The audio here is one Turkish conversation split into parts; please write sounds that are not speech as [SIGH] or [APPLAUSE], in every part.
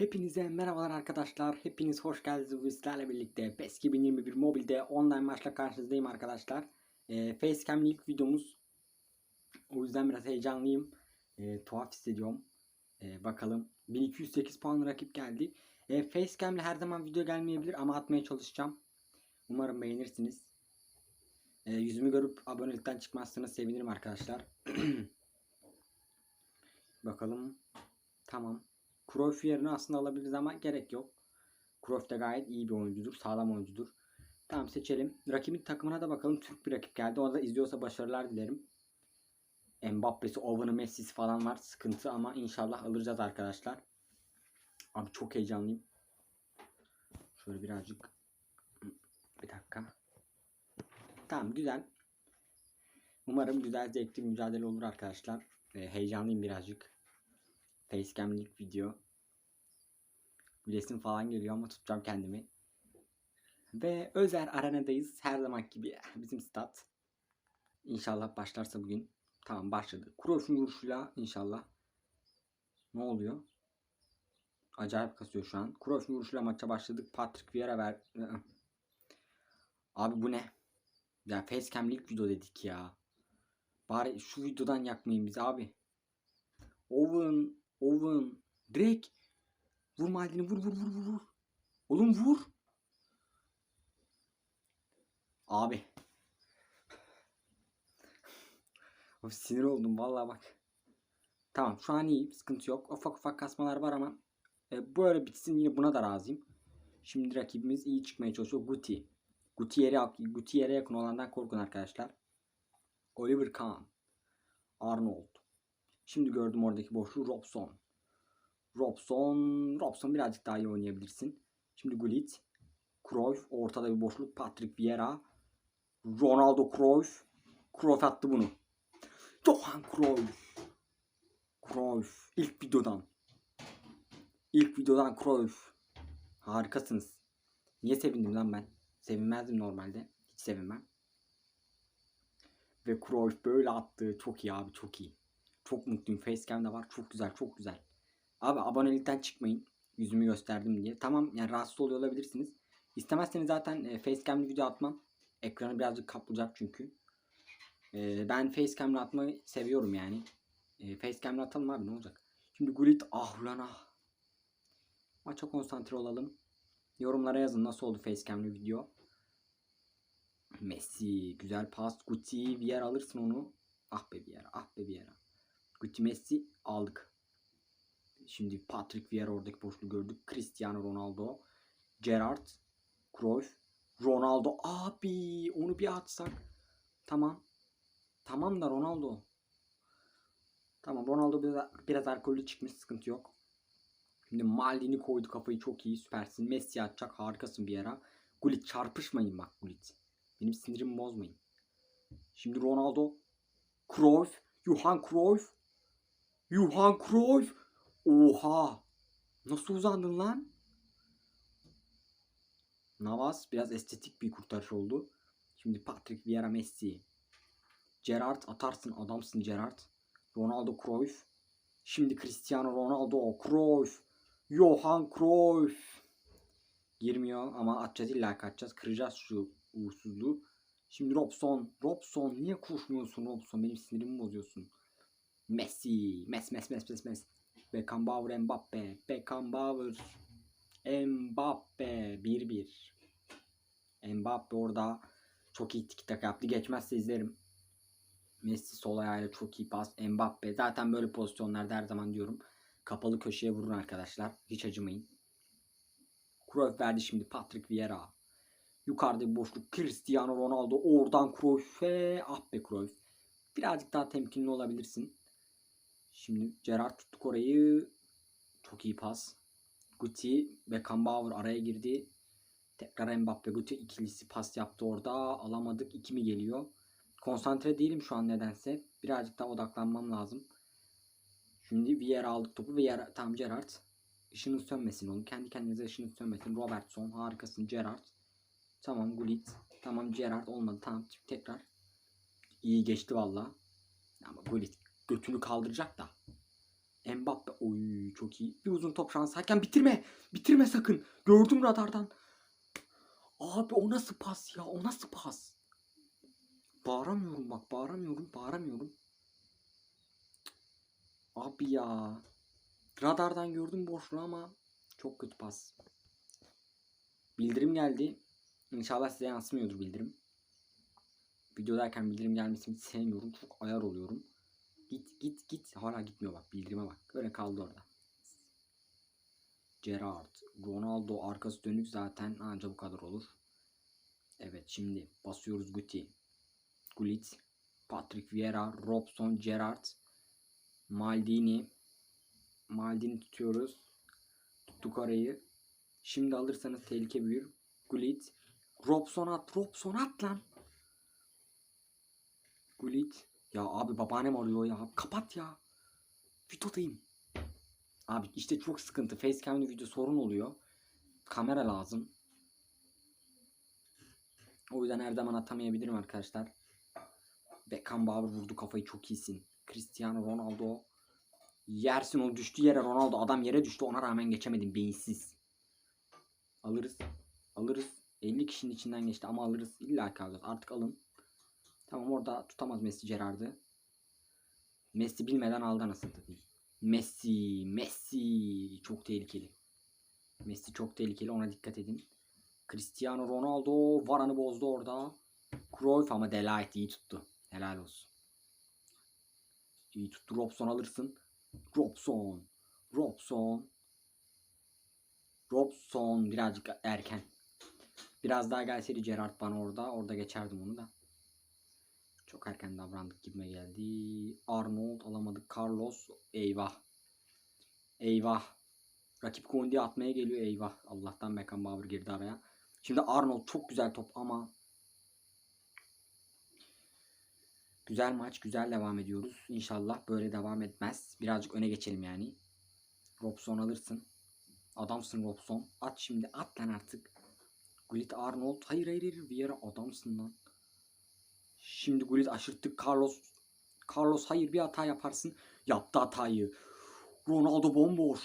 Hepinize merhabalar arkadaşlar. Hepiniz hoş geldiniz. Bugün birlikte PES 2021 mobilde online maçla karşınızdayım arkadaşlar. E, Facecam ilk videomuz. O yüzden biraz heyecanlıyım. E, tuhaf hissediyorum. E, bakalım. 1208 puan rakip geldi. E, Facecam ile her zaman video gelmeyebilir ama atmaya çalışacağım. Umarım beğenirsiniz. E, yüzümü görüp abonelikten çıkmazsanız sevinirim arkadaşlar. [CLEARS THROAT] bakalım. Tamam. Cruyff yerine aslında alabiliriz ama gerek yok. Cruyff de gayet iyi bir oyuncudur. Sağlam oyuncudur. Tamam seçelim. Rakibin takımına da bakalım. Türk bir rakip geldi. O da izliyorsa başarılar dilerim. Mbappe'si, Owen'ı, Messi'si falan var. Sıkıntı ama inşallah alacağız arkadaşlar. Abi çok heyecanlıyım. Şöyle birazcık. Bir dakika. Tamam güzel. Umarım güzel zevkli mücadele olur arkadaşlar. Ee, heyecanlıyım birazcık. Facecam'lik video. Gülesim falan geliyor ama tutacağım kendimi. Ve Özer Arena'dayız. Her zaman gibi bizim stat. İnşallah başlarsa bugün. Tamam başladı. Cruyff'un vuruşuyla inşallah. Ne oluyor? Acayip kasıyor şu an. Cruyff'un vuruşuyla maça başladık. Patrick Vieira ver. Abi bu ne? Ya facecam'lik video dedik ya. Bari şu videodan yakmayın bizi abi. Owen, Owen, direkt vur Maldini vur vur vur vur. Oğlum vur. Abi. [LAUGHS] Of, sinir oldum vallahi bak. Tamam şu an iyi sıkıntı yok. Ufak ufak kasmalar var ama e, böyle bitsin yine buna da razıyım. Şimdi rakibimiz iyi çıkmaya çalışıyor. Guti. Gutier'e Gutier'e yakın olandan korkun arkadaşlar. Oliver Kahn. Arnold. Şimdi gördüm oradaki boşluğu Robson. Robson, Robson birazcık daha iyi oynayabilirsin. Şimdi Gullit. Cruyff ortada bir boşluk. Patrick Vieira. Ronaldo Cruyff. Cruyff attı bunu. Johan Cruyff. Cruyff. İlk videodan. İlk videodan Cruyff. Harikasınız. Niye sevindim lan ben? Sevinmezdim normalde. Hiç sevinmem. Ve Cruyff böyle attı. Çok iyi abi çok iyi. Çok mutluyum. Facecam da var. Çok güzel çok güzel. Abi abonelikten çıkmayın. Yüzümü gösterdim diye. Tamam yani rahatsız oluyor olabilirsiniz. İstemezseniz zaten e, facecam'li video atmam. Ekranı birazcık kaplayacak çünkü. E, ben facecam'le atmayı seviyorum yani. E, facecam'le atalım abi ne olacak. Şimdi Gullit ah ulan ah. Maça konsantre olalım. Yorumlara yazın nasıl oldu facecam'li video. Messi güzel pas. Guti bir yer alırsın onu. Ah be bir yer ah be bir yer. Guti Messi aldık. Şimdi Patrick Vieira oradaki boşluğu gördük. Cristiano Ronaldo. Gerrard. Cruyff. Ronaldo. Abi onu bir atsak. Tamam. Tamam da Ronaldo. Tamam Ronaldo biraz, biraz alkollü çıkmış sıkıntı yok. Şimdi Maldini koydu kafayı çok iyi süpersin. Messi atacak harikasın bir yere. Gullit çarpışmayın bak Gullit. Benim sinirimi bozmayın. Şimdi Ronaldo. Cruyff. Johan Cruyff. Johan Cruyff. Oha. Nasıl uzandın lan? Navas biraz estetik bir kurtarış oldu. Şimdi Patrick Vieira Messi. Gerrard atarsın adamsın Gerrard. Ronaldo Cruyff. Şimdi Cristiano Ronaldo Cruyff. Johan Cruyff. Girmiyor ama atacağız illa atacağız. Kıracağız şu uğursuzluğu. Şimdi Robson. Robson niye koşmuyorsun Robson? Benim sinirimi bozuyorsun. Messi. Mes mes mes mes mes. Beckenbauer Mbappe. Beckenbauer. Mbappe. 1-1. Mbappe orada çok iyi tiki taka yaptı. Geçmezse izlerim. Messi sol ayağıyla çok iyi pas. Mbappe. Zaten böyle pozisyonlarda her zaman diyorum. Kapalı köşeye vurun arkadaşlar. Hiç acımayın. Cruyff verdi şimdi Patrick Vieira. Yukarıda bir boşluk Cristiano Ronaldo. Oradan Cruyff'e. Ah be Cruyff. Birazcık daha temkinli olabilirsin. Şimdi Gerrard tuttuk orayı. Çok iyi pas. Guti Beckenbauer araya girdi. Tekrar Mbappe Guti ikilisi pas yaptı orada. Alamadık. 2 mi geliyor? Konsantre değilim şu an nedense. Birazcık daha odaklanmam lazım. Şimdi Vieira aldık topu. Vieira tam Gerrard. Işının sönmesin oğlum. Kendi kendinize ışının sönmesin. Robertson harikasın. Gerrard. Tamam Gullit. Tamam Gerrard olmadı. Tamam tekrar. İyi geçti valla. Ama Gullit götünü kaldıracak da. Mbappe. Oy çok iyi. Bir uzun top şansı. Hakem bitirme. Bitirme sakın. Gördüm radardan. Abi o nasıl pas ya? O nasıl pas? Bağıramıyorum bak. Bağıramıyorum. Bağıramıyorum. Abi ya. Radardan gördüm boşluğu ama çok kötü pas. Bildirim geldi. İnşallah size yansımıyordur bildirim. Videodayken bildirim gelmesini sevmiyorum. Çok ayar oluyorum. Git git git. Hala gitmiyor bak. Bildirime bak. Öyle kaldı orada. Gerrard. Ronaldo arkası dönük zaten anca bu kadar olur. Evet şimdi basıyoruz Guti. Gullit. Patrick Vieira. Robson. Gerrard. Maldini. Maldini tutuyoruz. Tuttuk orayı. Şimdi alırsanız tehlike büyür. Gullit. Robson at. Robson at lan. Gullit. Ya abi babaannem arıyor ya. Kapat ya. Videodayım. Abi işte çok sıkıntı. Facecam'de video sorun oluyor. Kamera lazım. O yüzden her zaman atamayabilirim arkadaşlar. Beckenbauer vurdu kafayı çok iyisin. Cristiano Ronaldo. Yersin o düştü yere Ronaldo. Adam yere düştü ona rağmen geçemedim beyinsiz. Alırız. Alırız. 50 kişinin içinden geçti ama alırız. İlla ki alırız. Artık alın. Tamam orada tutamaz Messi Gerard'ı. Messi bilmeden aldı anasını. Messi, Messi çok tehlikeli. Messi çok tehlikeli ona dikkat edin. Cristiano Ronaldo Varan'ı bozdu orada. Cruyff ama Delight iyi tuttu. Helal olsun. İyi tuttu. Robson alırsın. Robson. Robson. Robson birazcık erken. Biraz daha gelseydi Gerrard bana orada. Orada geçerdim onu da. Çok erken davrandık gibime geldi. Arnold alamadık. Carlos. Eyvah. Eyvah. Rakip Kondi'ye atmaya geliyor. Eyvah. Allah'tan Beckenbauer girdi araya. Şimdi Arnold çok güzel top ama Güzel maç, güzel devam ediyoruz. İnşallah böyle devam etmez. Birazcık öne geçelim yani. Robson alırsın. Adamsın Robson. At şimdi, at lan artık. Gullit Arnold. Hayır hayır hayır. Vieira adamsın lan. Şimdi Gullit aşırttık. Carlos. Carlos hayır bir hata yaparsın. Yaptı hatayı. Ronaldo bomboş.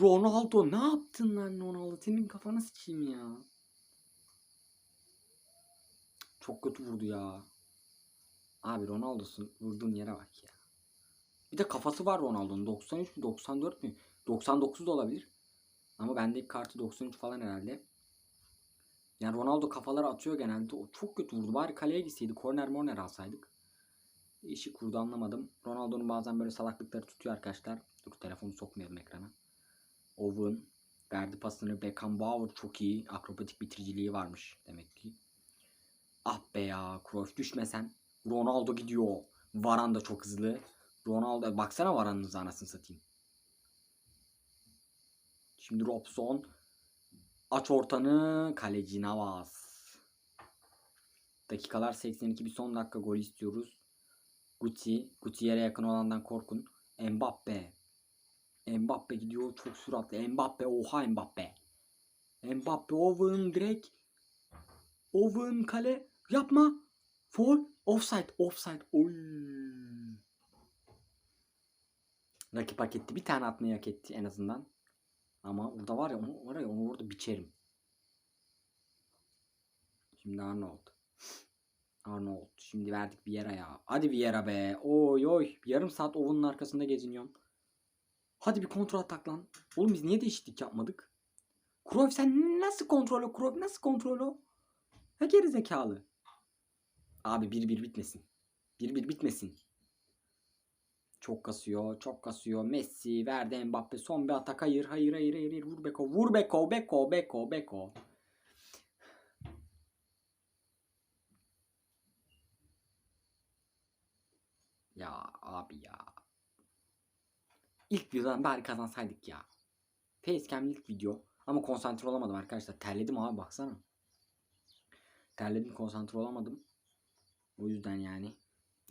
Ronaldo ne yaptın lan Ronaldo? Senin kafana sıçayım ya. Çok kötü vurdu ya. Abi Ronaldo'sun vurduğun yere bak ya. Bir de kafası var Ronaldo'nun. 93 mü 94 mü? 99 da olabilir. Ama bendeki kartı 93 falan herhalde. Yani Ronaldo kafaları atıyor genelde. O çok kötü vurdu. Bari kaleye gitseydi. Korner morner alsaydık. İşi kurdu anlamadım. Ronaldo'nun bazen böyle salaklıkları tutuyor arkadaşlar. Dur telefonu sokmayalım ekrana. Owen verdi pasını. Beckenbauer çok iyi. Akrobatik bitiriciliği varmış demek ki. Ah be ya. Cruyff düşmesen. Ronaldo gidiyor. Varan da çok hızlı. Ronaldo baksana Varan'ın hızı anasını satayım. Şimdi Robson aç ortanı kaleci Navas. Dakikalar 82 bir son dakika gol istiyoruz. Guti, Guti yere yakın olandan korkun. Mbappe. Mbappe gidiyor çok süratli. Mbappe oha Mbappe. Mbappe Owen direkt. Owen kale yapma. Foul. Offside. Offside. Oy. Rakip hak etti. Bir tane atmayı hak etti en azından. Ama orada var ya onu, var ya onu orada biçerim. Şimdi Arnold. Arnold. Şimdi verdik Vieira ya. Hadi Vieira be. Oy oy. Yarım saat Owen'ın arkasında geziniyorum. Hadi bir kontrol atak lan. Oğlum biz niye değişiklik yapmadık? Cruyff sen nasıl kontrol o? Cruyff nasıl kontrol o? Ha geri zekalı. Abi 1-1 bitmesin. 1-1 bitmesin. Çok kasıyor, çok kasıyor. Messi verdi Mbappe son bir atak. Hayır, hayır, hayır, hayır. hayır. Vur Beko, vur Beko, Beko, Beko, Beko. Ya abi ya. İlk videodan bari kazansaydık ya. Facecam ilk video. Ama konsantre olamadım arkadaşlar. Terledim abi baksana. Terledim konsantre olamadım. O yüzden yani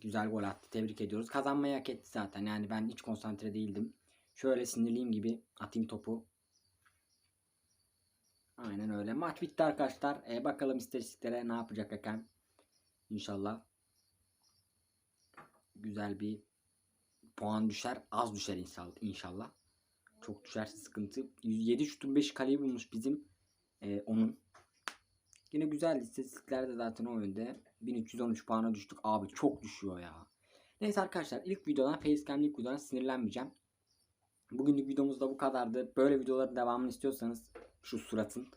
güzel gol attı. Tebrik ediyoruz. Kazanmayı hak etti zaten. Yani ben hiç konsantre değildim. Şöyle sinirliyim gibi atayım topu. Aynen öyle. Maç bitti arkadaşlar. E, bakalım istatistiklere ne yapacak hakem. İnşallah güzel bir puan düşer. Az düşer inşallah. Çok düşerse sıkıntı. 7 şutun 5 kaleyi bulmuş bizim. Ee, onun. Yine güzel istatistiklerde zaten o yönde. 1313 puana düştük. Abi çok düşüyor ya. Neyse arkadaşlar ilk videodan facecam ilk videodan sinirlenmeyeceğim. Bugünlük videomuz da bu kadardı. Böyle videoların devamını istiyorsanız şu suratın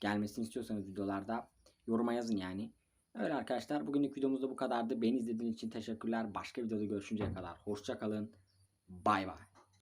gelmesini istiyorsanız videolarda yoruma yazın yani. Öyle arkadaşlar bugünlük videomuz da bu kadardı. Beni izlediğiniz için teşekkürler. Başka videoda görüşünceye kadar hoşça kalın. Bay bay.